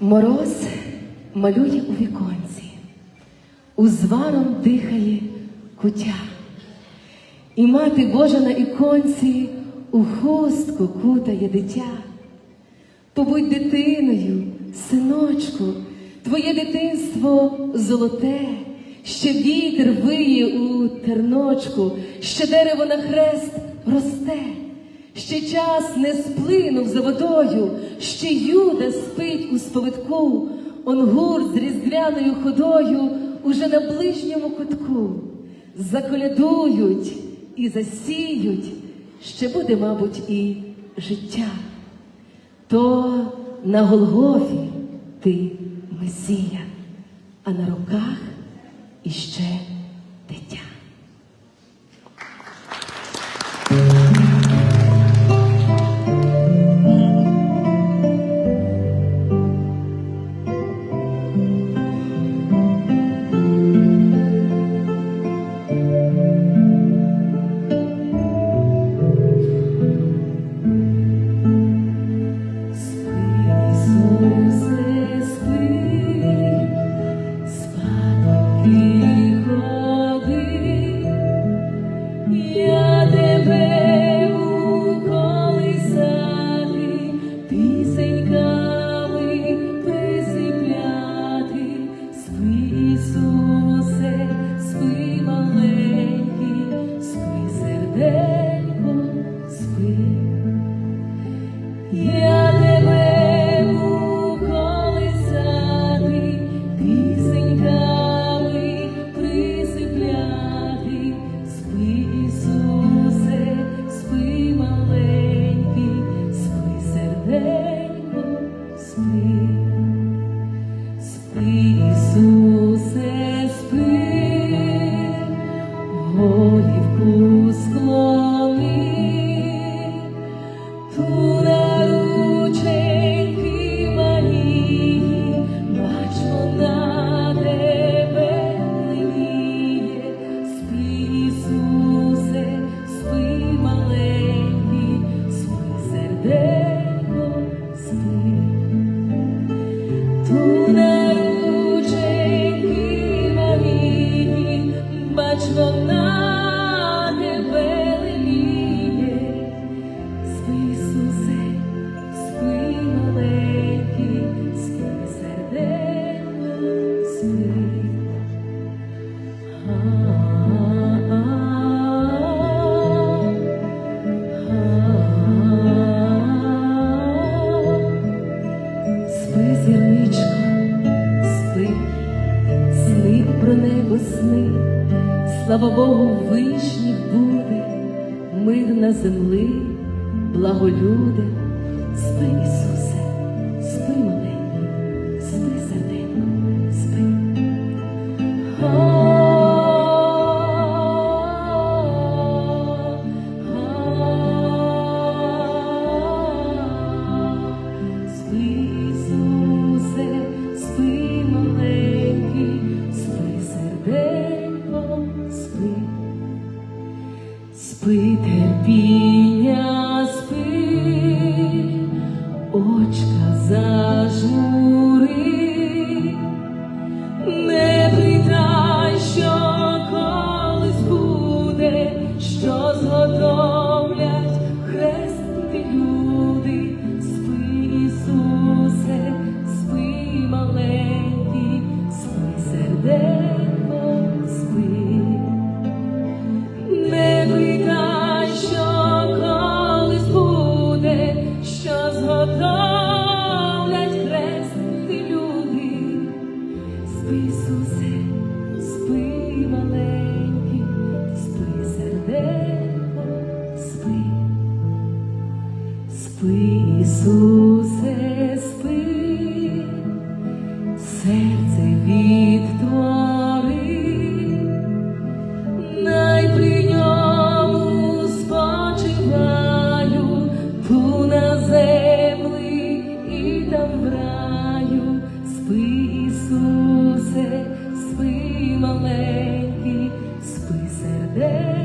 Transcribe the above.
Мороз малює у віконці, узваром дихає кутя, і мати Божа на іконці у хустку кутає дитя. Побудь дитиною, синочку, твоє дитинство золоте, ще вітер виє у терночку, ще дерево на хрест росте, ще час не сплинув за водою, ще юда спить у сповитку, он гурт з різдвяною ходою уже на ближньому кутку. Заколядують і засіють, ще буде, мабуть, і життя то на Голгофі ти Месія, а на руках іще серденько, спи. Я тебе уколисати, пісеньками присипляти, спи, Ісусе, спи, маленький, спи, серденько, спи, сни. Слава Богу, в вишніх буде, мир на землі, благолюде, спи, Ісусе, Спи, терпіння, Спи, Ісусе, спи, маленький, спи, серденько, спи. Спи, спи, серце відтвори, най при ньому спочиваю, ту на землі і там в раю. Спи, Ісусе, спи, маленький, спи, серденько,